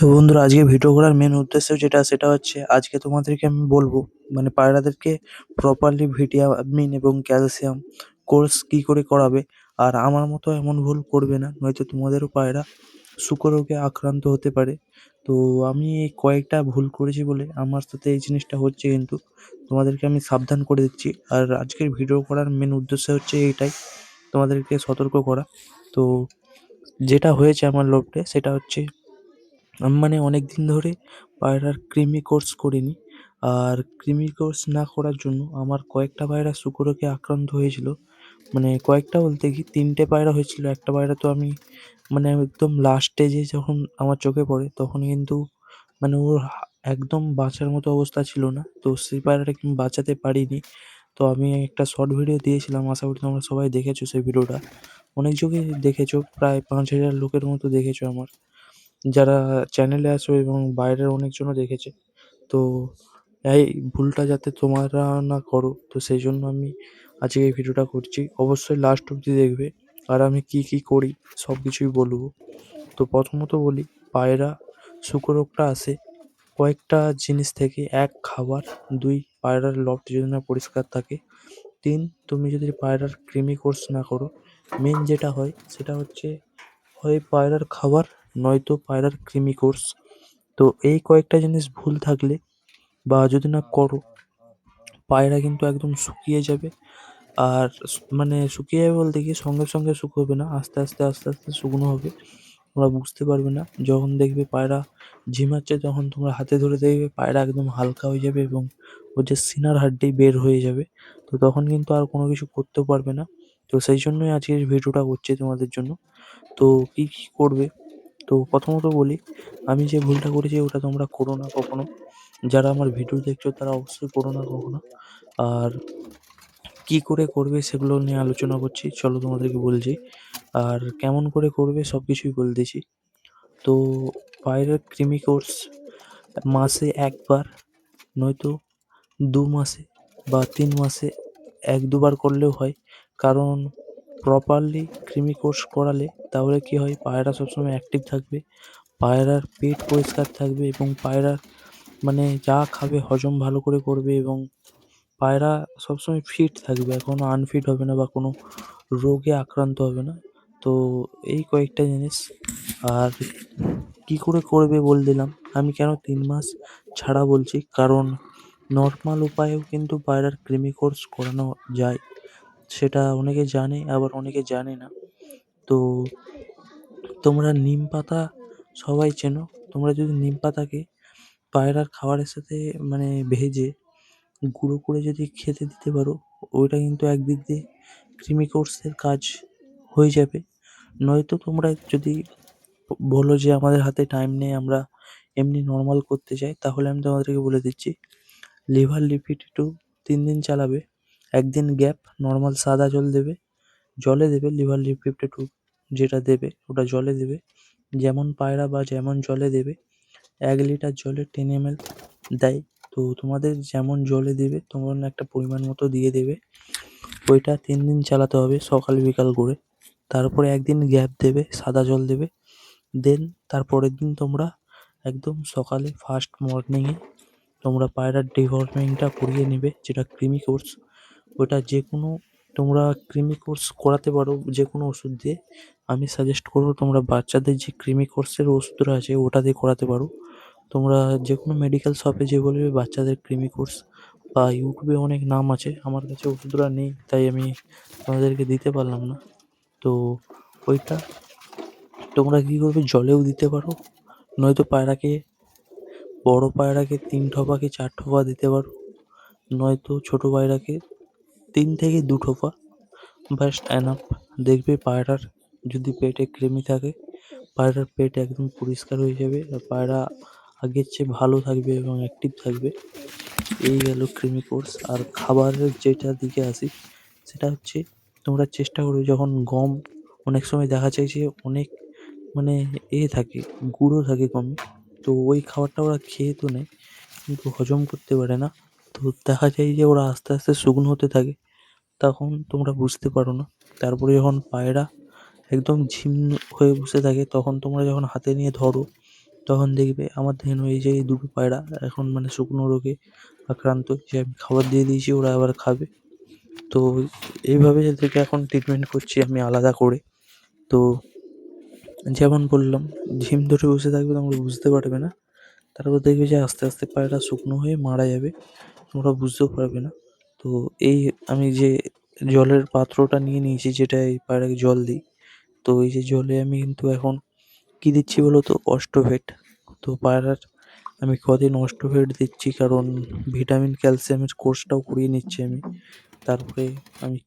তো বন্ধুরা, আজকে ভিডিও করার মেন উদ্দেশ্য যেটা, সেটা হচ্ছে আজকে তোমাদেরকে আমি বলব মানে পায়রাদেরকে প্রপারলি ভিটামিন এবং ক্যালসিয়াম কোর্স কি করে করাবে, আর আমার মতো এমন ভুল করবে না, নয়তো তোমাদেরও পায়রা শুকরোগে আক্রান্ত হতে পারে। তো আমি এই কয়েকটা ভুল করেছি বলে আমার সাথে এই জিনিসটা হচ্ছে কিন্তু তোমাদেরকে আমি সাবধান করে দিচ্ছি। আর আজকের ভিডিও করার মেন উদ্দেশ্য হচ্ছে এইটাই তোমাদেরকে সতর্ক করা। তো যেটা হয়েছে আমার লোভটে সেটা হচ্ছে আমি মানে অনেক দিন ধরে পায়রার কৃমি কোর্স করিনি। আর কৃমি কোর্স না করার জন্য আমার কয়েকটা পায়রা শুকরোগে আক্রান্ত হয়েছিল। মানে কয়েকটা বলতে কি, তিনটে পায়রা হয়েছিল। একটা পায়রা তো আমি মানে একদম লাস্ট স্টেজে যখন আমার চোখে পড়ে, তখন কিন্তু মানে ওর একদম বাঁচার মতো অবস্থা ছিল না। তো সেই পায়রাটাকে আমি বাঁচাতে পারিনি। তো আমি একটা শর্ট ভিডিও দিয়েছিলাম। আশা করি তোমরা সবাই দেখেছ সেই ভিডিওটা অনেক যোগই দেখেছ, প্রায় পাঁচ হাজার লোকের মতো দেখেছ আমার। যারা চ্যানেলে আছো এবং বাইরের অনেকজনও দেখেছে, তো এই ভুলটা যাতে তোমরা না করো, তো সেই জন্য আমি আজকে এই ভিডিওটা করছি। অবশ্যই লাস্ট অবধি দেখবে, আর আমি কি কি করি সব কিছুই বলব। তো প্রথমত বলি, পায়রা শুকরোগটা আসে কয়েকটা জিনিস থেকে, এক খাবার, দুই পায়রার লফট যদি না পরিষ্কার থাকে, তিন তুমি যদি পায়রার কৃমি কোর্স না করো মেন যেটা হয় সেটা হচ্ছে, হয় পায়রার খাবার নয়তো পায়রার কৃমি কোর্স তো এই কয়েকটা জিনিস ভুল থাকলে বা যদি না করো, পায়রা কিন্তু একদম শুকিয়ে যাবে। আর মানে শুকিয়ে যাবে বলতে কি সঙ্গে সঙ্গে শুকোবে না, আস্তে আস্তে আস্তে আস্তে শুকনো হবে। তোমরা বুঝতে পারবে না। যখন দেখবে পায়রা ঝিমাচ্ছে, তখন তোমরা হাতে ধরে দেখবে পায়রা একদম হালকা হয়ে যাবে এবং ওর যে সিনার হাড্ডি বের হয়ে যাবে। তো তখন কিন্তু আর কোনো কিছু করতেও পারবে না। তো সেই জন্যই আজকের ভিডিওটা করছি তোমাদের জন্য। তো কী কী করবে? তো প্রথমত বলি, আমি যে ভুলটা করেছি ওটা তোমরা করো না কখনো। যারা আমার ভিডিও দেখছ তারা অবশ্যই করো না কখনো। আর কি করে করবে সেগুলো নিয়ে আলোচনা করছি, চলো তোমাদেরকে বলছি। আর কেমন করে করবে সব কিছুই বলতেছি তো পায়রার কৃমি কোর্স মাসে একবার, নয়তো দু মাসে বা তিন মাসে এক দুবার করলেও হয়। কারণ প্রপারলি কৃমি কোর্স করালে তাহলে কি হয়? পায়রা সবসময় অ্যাক্টিভ থাকবে। পায়রার পেট পরিষ্কার থাকবে এবং পায়রার মানে যা খাবে হজম ভালো করে করবে এবং পায়রা সবসময় ফিট থাকবে। কোনো আনফিট হবে না বা কোনো রোগে আক্রান্ত হবে না। তো এই কয়েকটা জিনিস। আর কি করে করবে বলে দিলাম। আমি কেন তিন মাস ছাড়া বলছি? কারণ নর্মাল উপায়েও কিন্তু পায়রার কৃমি কোর্স করানো যায়। সেটা অনেকে জানে, আবার অনেকে জানে না। তো তোমরা নিম পাতা সবাই চেনো। তোমরা যদি নিম পাতাকে পায়রার খাবারের সাথে মানে ভেজে গুঁড়ো করে যদি খেতে দিতে পারো, ওইটা কিন্তু একদিক দিয়ে কৃমি কাজ হয়ে যাবে। নয়তো তোমরা যদি বলো যে আমাদের হাতে টাইম নেই, আমরা এমনি নর্মাল করতে চাই, তাহলে আমি তোমাদেরকে বলে দিচ্ছি লিভার লিপিড একটু তিন দিন চালাবে। একদিন গ্যাপ নর্মাল সাদা জল দেবে, জলে দেবে লিভার লিপিড একটু। যেটা দেবে, ওটা জলে দেবে। যেমন পায়রা বা যেমন জলে দেবে, এক লিটার জলে টেন এমএল দেয়। তো তোমাদের যেমন জলে দেবে তেমন একটা পরিমাণ মতো দিয়ে দেবে। ওইটা তিন দিন চালাতে হবে, সকাল বিকাল করে। তারপরে একদিন গ্যাপ দেবে, সাদা জল দেবে। দেন তারপরের দিন তোমরা একদম সকালে ফার্স্ট মর্নিংয়ে তোমরা পায়রার ডিওয়ার্মিংটা করিয়ে নেবে, যেটা কৃমি কোর্স ওটা যে কোনো তোমরা কৃমি কোর্স করাতে পারো যে কোনো ওষুধ দিয়ে। আমি সাজেস্ট করব তোমরা বাচ্চাদের যে কৃমি কোর্সের ওষুধটা আছে, ওটা দিয়ে করাতে পারো। তোমরা যে কোনো মেডিকেল শপে যে বলবে বাচ্চাদের কৃমি কোর্স বা ইউটিউবে অনেক নাম আছে, আমার কাছে ওষুধটা নেই, তাই আমি তোমাদেরকে দিতে পারলাম না। তো ওইটা, তোমরা কী করবে, জলেও দিতে পারো, নয়তো পায়রাকে, বড় পায়রাকে তিন ঠোপা কি চার ঠোপা দিতে পারো, নয়তো ছোটো পায়রাকে তিন থেকে দু ঠোপা। ব্যাস এনাফ দেখবে পায়রার যদি পেটে কৃমি থাকে, পায়রার পেট একদম পরিষ্কার হয়ে যাবে আর পায়রা আগের চেয়ে ভালো থাকবে এবং অ্যাক্টিভ থাকবে। এই গেল কৃমি কোর্স আর খাবারের যেটা দিকে আসি, সেটা হচ্ছে তোমরা চেষ্টা করবে যখন গম অনেক সময় দেখা যায় যে অনেক মানে এ থাকে, গুঁড়ো থাকে গমে, তো ওই খাবারটা ওরা খেয়ে তো নেয়, কিন্তু হজম করতে পারে না। তো দেখা যায় যে ওরা আস্তে আস্তে শুকনো হতে থাকে, তখন তোমরা বুঝতে পারো না। তারপরে যখন পায়রা একদম ঝিম হয়ে বসে থাকে, তখন তোমরা যখন হাতে নিয়ে ধরো, তখন দেখবে আমার দেখেন এই যে দুটো পায়রা এখন মানে শুকনো রোগে আক্রান্ত, যে আমি খাবার দিয়ে দিয়েছি, ওরা আবার খাবে। তো এইভাবে এদেরকে এখন ট্রিটমেন্ট করছি আমি আলাদা করে। তো যেমন বললাম, ঝিম ধরে বসে থাকবে তোমরা বুঝতে পারবে না। তারপর দেখবে যে আস্তে আস্তে পায়রা শুকনো হয়ে মারা যাবে। তোমরা বুঝতেও পারবে না। তো এই আমি যে জলের পাত্রটা নিয়ে নিয়েছি, যেটা এই পায়রাকে জল দিই, তো এই যে জলে আমি কিন্তু এখন কী দিচ্ছি বলো তো অষ্টভেট। তো পায়রার আমি কদিন অষ্টভেট দিচ্ছি, কারণ ভিটামিন, ক্যালসিয়ামের কোর্সটাও করিয়ে নিচ্ছি আমি। তারপরে আমি